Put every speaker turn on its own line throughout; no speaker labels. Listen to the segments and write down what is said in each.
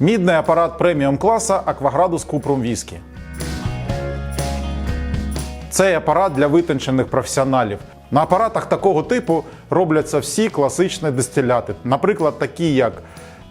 Мідний апарат преміум класа Акваградус Купром Віскі. Цей апарат для витончених професіоналів. На апаратах такого типу робляться всі класичні дистиляти, наприклад, такі як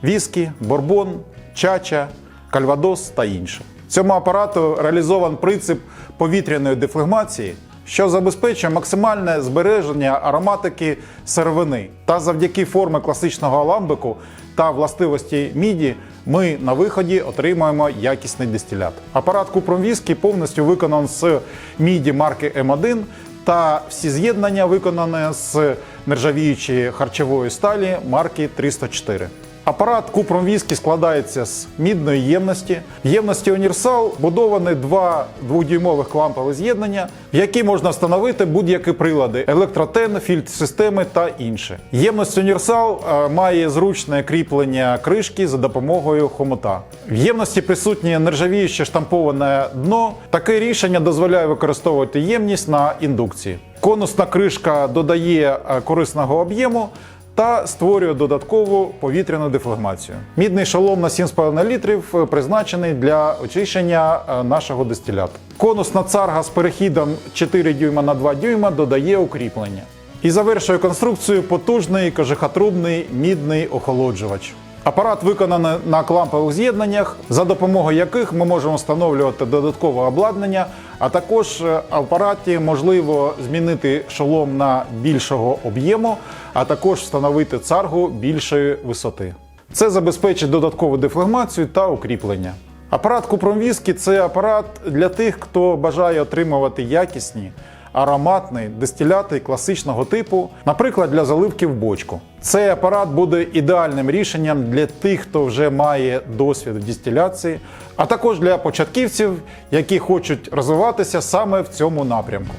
віскі, борбон, чача, кальвадос та інше. В цьому апарату реалізований принцип повітряної дефлегмації, що забезпечує максимальне збереження ароматики сировини. Та завдяки форми класичного аламбику та властивості міді ми на виході отримаємо якісний дистилят. Апарат Купром Віскі повністю виконаний з міді марки М1 та всі з'єднання виконані з нержавіючої харчової сталі марки 304. Апарат Купром Віскі складається з мідної ємності. В ємності універсал будовані два двохдюймових лампові з'єднання, в які можна встановити будь-які прилади: електротен, фільтр-системи та інше. Ємність універсал е, має зручне кріплення кришки за допомогою хомута. В ємності присутнє нержавіюче штамповане дно. Таке рішення дозволяє використовувати ємність на індукції. Конусна кришка додає е, корисного об'єму та створює додаткову повітряну дефлегмацію. Мідний шолом на 7,5 літрів е, призначений для очищення е, нашого дистиляту. Конусна царга з перехідом 4 дюйма на 2 дюйма додає укріплення. І завершує конструкцію потужний кожухотрубний мідний охолоджувач. Апарат виконаний на клампових з'єднаннях, за допомогою яких ми можемо встановлювати додаткове обладнання, а також е, апараті можливо змінити шолом на більшого об'єму, а також встановити царгу більшої висоти. Це забезпечить додаткову дефлегмацію та укріплення. Апарат Купром Віскі – це апарат для тих, хто бажає отримувати якісні, ароматні дистиляти класичного типу, наприклад, для заливки в бочку. Цей апарат буде ідеальним рішенням для тих, хто вже має досвід в дистиляції, а також для початківців, які хочуть розвиватися саме в цьому напрямку.